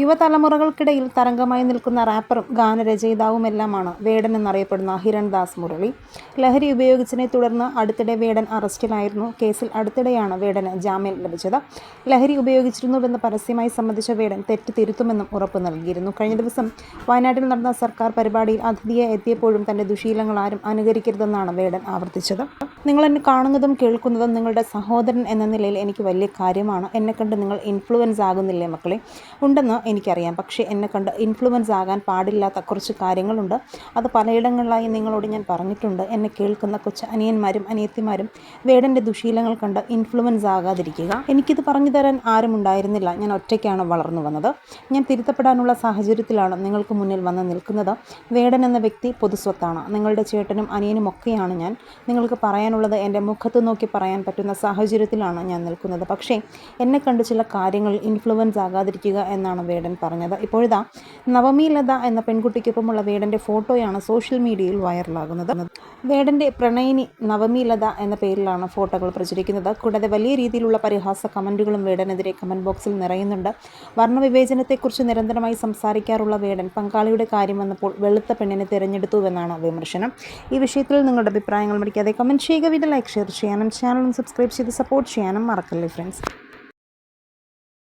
യുവതലമുറകൾക്കിടയിൽ തരംഗമായി നിൽക്കുന്ന റാപ്പറും ഗാനരചയിതാവുമെല്ലാമാണ് വേടൻ എന്നറിയപ്പെടുന്ന ഹിരൺദാസ് മുരളി. ലഹരി ഉപയോഗിച്ചതിനെ തുടർന്ന് അടുത്തിടെ വേടൻ അറസ്റ്റിലായിരുന്നു. കേസിൽ അടുത്തിടെയാണ് വേടന് ജാമ്യം ലഭിച്ചത്. ലഹരി ഉപയോഗിച്ചിരുന്നുവെന്ന് പരസ്യമായി സംബന്ധിച്ച വേടൻ തെറ്റ് തിരുത്തുമെന്നും ഉറപ്പ് നൽകിയിരുന്നു. കഴിഞ്ഞ ദിവസം വയനാട്ടിൽ നടന്ന സർക്കാർ പരിപാടിയിൽ അതിഥിയെ എത്തിയപ്പോഴും തന്റെ ദുശീലങ്ങൾ ആരും അനുകരിക്കരുതെന്നാണ് വേടൻ ആവർത്തിച്ചത്. നിങ്ങൾ എന്നെ കാണുന്നതും കേൾക്കുന്നതും നിങ്ങളുടെ സഹോദരൻ എന്ന നിലയിൽ എനിക്ക് വലിയ കാര്യമാണ്. എന്നെ കണ്ട് നിങ്ങൾ ഇൻഫ്ലുവൻസ് ആകുന്നില്ലേ മക്കളെ? ഉണ്ടെന്ന് എനിക്കറിയാം. പക്ഷേ എന്നെ കണ്ട് ഇൻഫ്ലുവൻസ് ആകാൻ പാടില്ലാത്ത കുറച്ച് കാര്യങ്ങളുണ്ട്. അത് പലയിടങ്ങളിലായി നിങ്ങളോട് ഞാൻ പറഞ്ഞിട്ടുണ്ട്. എന്നെ കേൾക്കുന്ന കൊച്ചു അനിയന്മാരും അനിയത്തിമാരും വേടന്റെ ദുശീലങ്ങൾ കണ്ട് ഇൻഫ്ലുവൻസ് ആകാതിരിക്കുക. എനിക്കിത് പറഞ്ഞു തരാൻ ആരും ഉണ്ടായിരുന്നില്ല. ഞാൻ ഒറ്റയ്ക്കാണ് വളർന്നു വന്നത്. ഞാൻ തിരുത്തപ്പെടാനുള്ള സാഹചര്യത്തിലാണ് നിങ്ങൾക്ക് മുന്നിൽ വന്ന് നിൽക്കുന്നത്. വേടൻ എന്ന വ്യക്തി പൊതുസ്വത്താണ്. നിങ്ങളുടെ ചേട്ടനും അനിയനും ഒക്കെയാണ് ഞാൻ. നിങ്ങൾക്ക് പറയാനുള്ളത് എന്റെ മുഖത്ത് നോക്കി പറയാൻ പറ്റുന്ന സാഹചര്യത്തിലാണ് ഞാൻ നിൽക്കുന്നത്. പക്ഷേ എന്നെ കണ്ട് ചില കാര്യങ്ങൾ ഇൻഫ്ലുവൻസ് ആകാതിരിക്കുക എന്നാണ് വേടൻ പറഞ്ഞത്. ഇപ്പോഴിതാ നവമി ലത എന്ന പെൺകുട്ടിക്കൊപ്പമുള്ള വേടന്റെ ഫോട്ടോയാണ് സോഷ്യൽ മീഡിയയിൽ വൈറലാകുന്നത് വേടന്റെ പ്രണയിനി നവമി ലത എന്ന പേരിലാണ് ഫോട്ടോകൾ പ്രചരിക്കുന്നത്. കൂടാതെ വലിയ രീതിയിലുള്ള പരിഹാസ കമന്റുകളും വേടനെതിരെ കമന്റ് ബോക്സിൽ നിറയുന്നുണ്ട്. വർണവിവേചനത്തെക്കുറിച്ച് നിരന്തരമായി സംസാരിക്കാറുള്ള വേടൻ പങ്കാളിയുടെ കാര്യം വന്നപ്പോൾ വെളുത്ത പെണ്ണിനെ തിരഞ്ഞെടുത്തുവെന്നാണ് വിമർശനം. ഈ വിഷയത്തിൽ നിങ്ങളുടെ അഭിപ്രായങ്ങൾ മടിക്കാതെ കമന്റ് ചെയ്യുക. വീഡിയോ ലൈക്ക് ഷെയർ ചെയ്യാനും ചാനലും സബ്സ്ക്രൈബ് ചെയ്ത് സപ്പോർട്ട് ചെയ്യാനും മറക്കല്ലേ ഫ്രണ്ട്സ്